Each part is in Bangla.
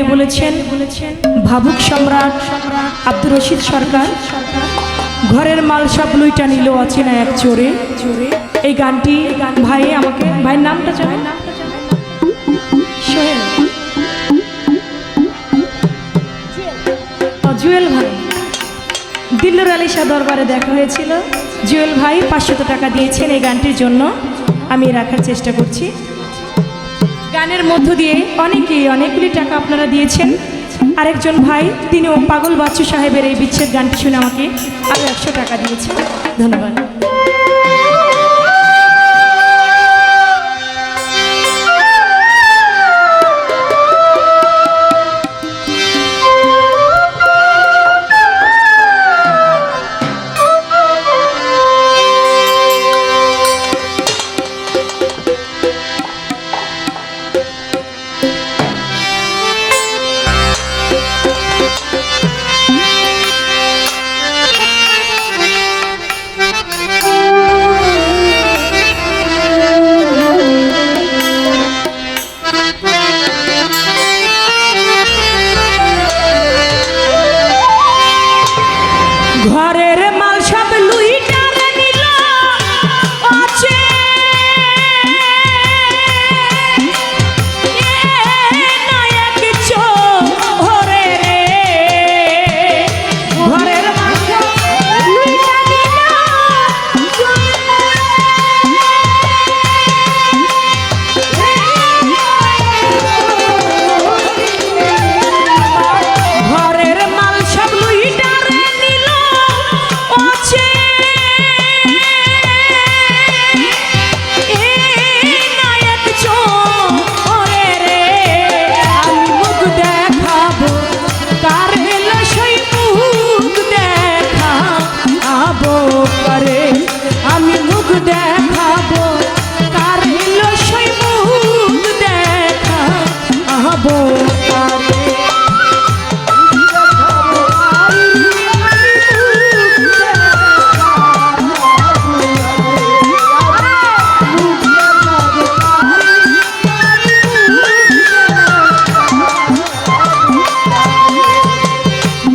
গাইতে বলেছেন, ভাবুক সম্রাট আব্দুর রশিদ সরকার, ঘরের মাল সব লুইটা নিল অচেনা এক চোরে। এই গানটি ভাই আমাকে, ভাইয়ের নামটা জানেন? জুয়েল ভাই। দিল্লুর আলী দরবারে দেখা হয়েছিল। জুয়েল ভাই পাঁচশত টাকা দিয়েছেন এই গানটির জন্য। আমি রাখার চেষ্টা করছি। গানের মধ্য দিয়ে অনেকেই অনেকগুলি টাকা আপনারা দিয়েছেন। আরেকজন ভাই, তিনিও পাগল বাচ্চু সাহেবের এই বিচ্ছেদ গানটি শুনে আমাকে আরও একশো টাকা দিয়েছেন। ধন্যবাদ।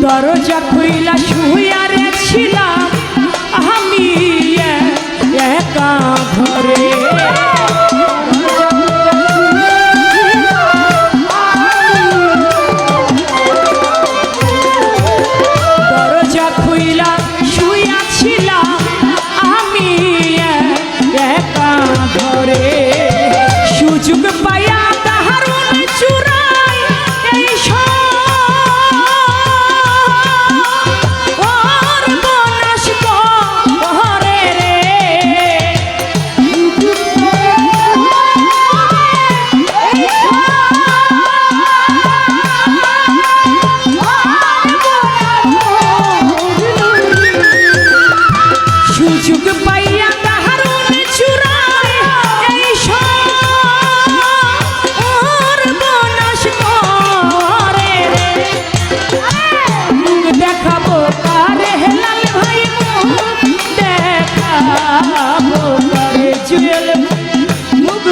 দরজা খুইলা শুইয়া রেছিলাম। আমি একা ঘরে